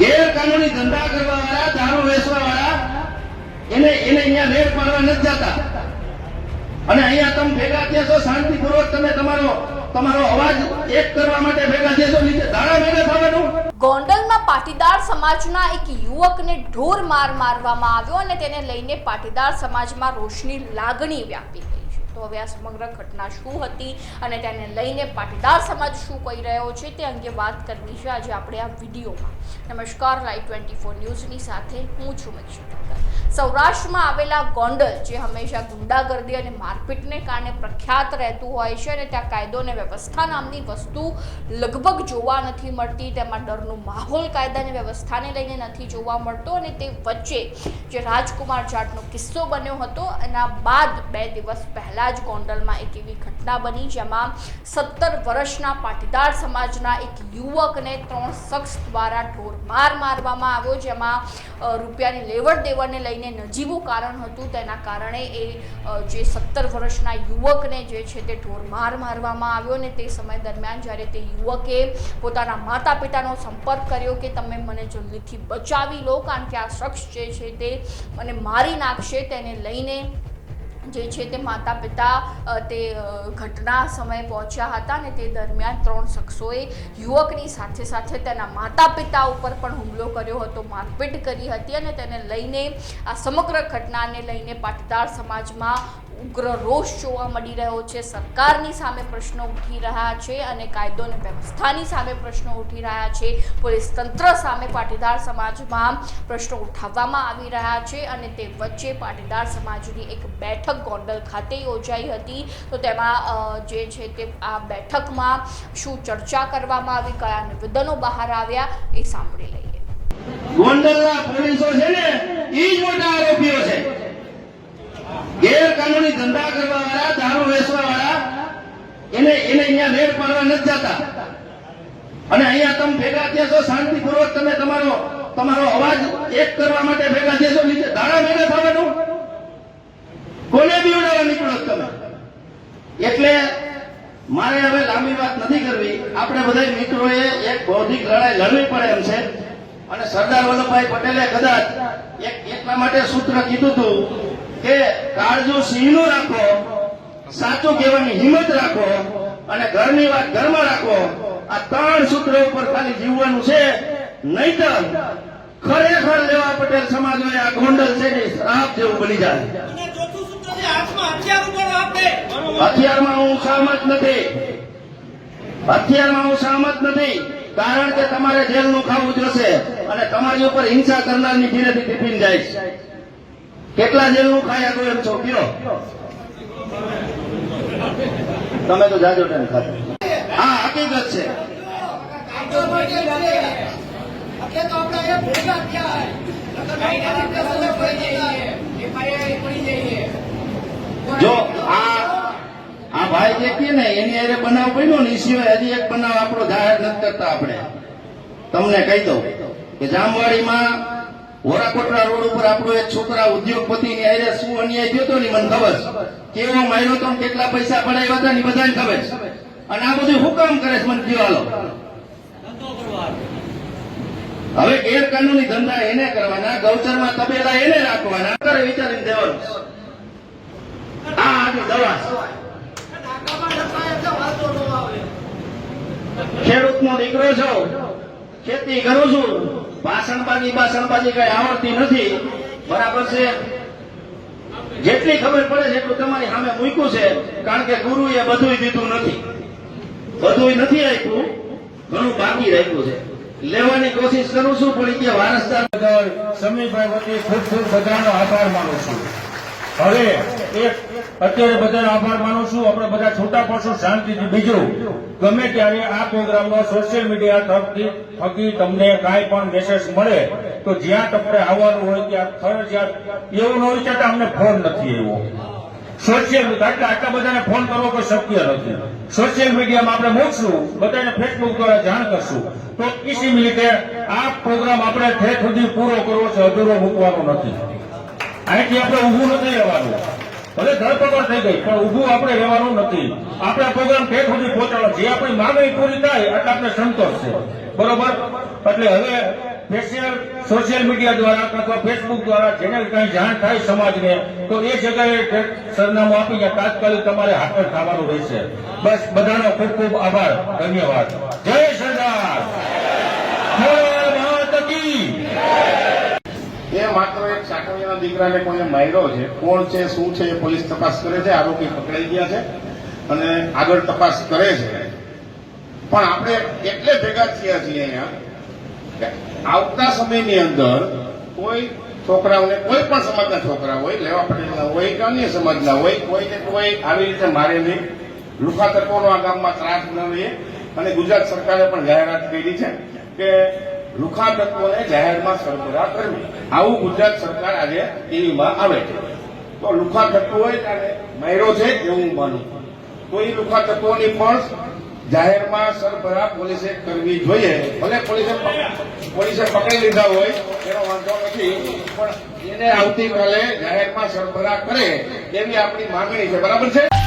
ગેરકાનૂની ધંધા કરવા વાળા દારૂ વેચવા વાળા એને એને અહીંયા રેડ મારવા નથી જતા. અને અહીંયા તમે ભેગા થયા છો, શાંતિપૂર્વક તમે તમારો ગોંડલમાં પાટીદાર સમાજના એક યુવકને ઢોર માર મારવામાં આવ્યો અને તેને લઈને પાટીદાર સમાજમાં રોષની લાગણી વ્યાપી ગઈ. તો હવે આ સમગ્ર ઘટના શું હતી અને તેને લઈને પાટીદાર સમાજ શું કહી રહ્યો છે તે અંગે વાત કરવી છે. આજે આપણે આ વિડીયોમાં. નમસ્કાર, લાઈવ ટ્વેન્ટી ફોર ન્યૂઝની સાથે હું છું મિક્ષુ ઠક્કર. સૌરાષ્ટ્રમાં આવેલા ગોંડલ, જે હંમેશા ગુંડાગર્દી અને મારપીટને કારણે પ્રખ્યાત રહેતું હોય છે અને ત્યાં કાયદો અને વ્યવસ્થા નામની વસ્તુ લગભગ જોવા નથી મળતી. તેમાં ડરનો માહોલ, કાયદા અને વ્યવસ્થાને લઈને નથી જોવા મળતો અને તે વચ્ચે જે રાજકુમાર જાટનો કિસ્સો બન્યો હતો, એના બાદ બે દિવસ પહેલાં જ ગોંડલમાં એક એવી ઘટના બની જેમાં સત્તર વર્ષના પાટીદાર સમાજના એક યુવકને ત્રણ શખ્સ દ્વારા ઢોરમાર મારવામાં આવ્યો, જેમાં રૂપિયાની લેવડ દેવડને લઈને નજીવું કારણ હતું. તેના કારણે એ જે સત્તર વર્ષના યુવકને જે છે તે ઢોરમાર મારવામાં આવ્યો ને તે સમય દરમિયાન જ્યારે તે યુવકે પોતાના માતા પિતાનો સંપર્ક કર્યો કે તમે મને જલ્દીથી બચાવી લો, કારણ કે આ શખ્સ જે છે તે મને મારી નાખશે, તેને લઈને જે છે તે માતા પિતા તે ઘટના સમયે પહોંચ્યા હતા અને તે દરમિયાન ત્રણ શખ્સોએ યુવકની સાથે સાથે તેના માતા પિતા ઉપર પણ હુમલો કર્યો હતો, મારપીટ કરી હતી અને તેને લઈને આ સમગ્ર ઘટનાને લઈને પાટીદાર સમાજમાં ઉગ્ર રોષ જોવા મળી રહ્યો છે. સરકારની સામે પ્રશ્નો ઉઠી રહ્યા છે અને કાયદો અને વ્યવસ્થાની સામે પ્રશ્નો ઉઠી રહ્યા છે. પોલીસ તંત્ર સામે પાટીદાર સમાજમાં પ્રશ્નો ઉઠાવવામાં આવી રહ્યા છે અને તે વચ્ચે પાટીદાર સમાજની એક બેઠક ગોંડલ ખાતે યોજાઈ હતી. તો તેમાં જે છે તે આ બેઠકમાં શું ચર્ચા કરવામાં આવી, કયા નિવેદનો બહાર આવ્યા એ સાંભળી લઈએ. ગોંડલના પોલીસો છે ને એ મોટા આરોપીઓ છે. ધંધા કરવા વાળા દારૂ વેચવા વાળા એને એને અહીંયા રેડ પાડવા નથી જતા. અને અહીંયા તમે ભેગા થયા છો, શાંતિપૂર્વક તમે તમારો તમારો અવાજ એક કરવા માટે ભેગા થયા છો, નીચે ધારા ભેગા થવાનું કોને બીવડાવવા નીકળો તમે? એટલે મારે હવે લાંબી વાત નથી કરવી. આપણે બધા મિત્રોએ એક બૌદ્ધિક લડાઈ લડવી પડે એમ છે. અને સરદાર વલ્લભભાઈ પટેલે કદાચ એક એટલા માટે સૂત્ર કીધું હતું કે કાળજો સિંહનું રાખો સાચું કહેવાની હિંમત રાખો અને ઘરની વાત ઘરમાં રાખો. આ ત્રણ સૂત્ર ઉપર ખાલી જીવવાનું છે. નહીતર ખરેખર લેવા પટેલ સમાજોએ આ ગોંડલ છે ને શ્રાપ જેવું બની જાય. હથિયારમાં હું સહમત નથી. હથિયારમાં હું સહમત નથી. કારણ કે તમારે જેલનું ખાવું જોશે અને તમારી ઉપર હિંસા કરનારની ધીરેથી ટિફિન જાય છે. કેટલા જેવું ખાયા તો એમ છો? કયો તમે તો જાજો ટાઈમ ખાતા હા, હકીકત છે. જો, આ આ ભાઈ જે કે ને, એની હારે બનાવ બન્યો ને એ સિવાય હજી એક બનાવ આપણો જાહેર નથી કરતા આપણે. તમને કહી દઉં કે જામવાડીમાં વોરાકોટરા રોડ ઉપર આપણો એક છોકરા ઉદ્યોગપતિ ની હારે શું અન્યાય થયો હતો ને મને ખબર છે? કેવો માર્યો તો કેટલા પૈસા પડાવ્યા હતા ને બધાને ખબર છે. અને આ બધું હું કામ કરે છે મને કયો હાલો? હવે ગેરકાનૂની ધંધા એને કરવાના, ગૌચરમાં તબેલા એને રાખવાના કરે વિચારીને દેવાનું આ આખી દવા ખેડૂતનો દીકરો છો, ખેતી કરું છું. ભાષણબાજી ભાષણબાજી કઈ આવડતી નથી, બરાબર છે? જેટલી ખબર પડે છે એટલું તમારી સામે મૂક્યું છે, કારણ કે ગુરુએ બધુંય દીધું નથી. બધુંય નથી રાખ્યું, ઘણું બાકી રાખ્યું છે. લેવાની કોશિશ કરું છું, પણ એ વારસદાર બદલ સમીરભાઈ વતી ખૂબ ખૂબ બધાનો આભાર માનું છું હવે એક અત્યારે બધાનો આભાર માનું છું. આપણે બધા છૂટા પડશું, શાંતિથી બીજું. ગમે ત્યારે આ પ્રોગ્રામનો સોશિયલ મીડિયા થકી થકી તમને કાંઈ પણ મેસેજ મળે, તો જ્યાં તમને આવવાનું હોય ત્યાં ફરજિયાત એવું ન હોય કે અમને ફોન નથી એવો સોશિયલ મીડિયા આટલા બધાને ફોન કરવો કોઈ શક્ય નથી. સોશિયલ મીડિયામાં આપણે મૂકશું, બધાને ફેસબુક દ્વારા જાણ કરશું. તો કિસી રીતે આ પ્રોગ્રામ આપણે ઠેઠ સુધી પૂરો કરવો છે, અધૂરો મૂકવાનો નથી. અહીંથી આપણે ઊભું નથી રહેવાનું. ભલે ધરપકડ થઈ ગઈ, પણ ઊભું આપણે રહેવાનું નથી. આપણા પ્રોગ્રામ ઠેઠ સુધી પહોંચાડો. જે આપણી માંગણી પૂરી થાય, એટલે આપણે સંતોષ છે. બરોબર? એટલે હવે ફેશિયલ સોશિયલ મીડિયા દ્વારા અથવા ફેસબુક દ્વારા જેને કઈ જાણ થાય સમાજને, તો એ જગ્યાએ સરનામું આપીને તાત્કાલિક તમારે હાકર થવાનું રહેશે. બસ બધાનો ખૂબ ખૂબ આભાર. ધન્યવાદ. જય સરદાર જય ભારત કી એ માત્ર એક સાકરિયાના દીકરાને કોઈને માર્યો છે, કોણ છે, શું છે એ પોલીસ તપાસ કરે છે, આરોપી પકડાઈ ગયા છે અને આગળ તપાસ કરે છે. પણ આપણે એટલે ભેગા થયા છીએ અહીંયા આવતા સમયની અંદર કોઈ છોકરાઓને કોઈ પણ સમાજના છોકરા હોય, લેવા પટેલના હોય કે અન્ય સમાજના હોય, કોઈને કોઈ આવી રીતે મારે નહીં. લુખા તત્વોનો આ ગામમાં ત્રાસ ન રહે. અને ગુજરાત સરકારે પણ જાહેરાત કરી છે કે લુખા તત્વોને જાહેરમાં સરબરાહ કરવી. આવું ગુજરાત સરકાર આજે ટીવીમાં આવે છે. તો લુખા તત્વો હોય ત્યારે માયરો છે એવું હું માનું તો એ લુખા તત્વોની પણ જાહેરમાં સરભરા પોલીસે કરવી જોઈએ. ભલે પોલીસે પોલીસે પકડી લીધા હોય, એનો વાંધો નથી, પણ એને આવતીકાલે જાહેરમાં સરભરા કરે એવી આપણી માંગણી છે. બરાબર છે?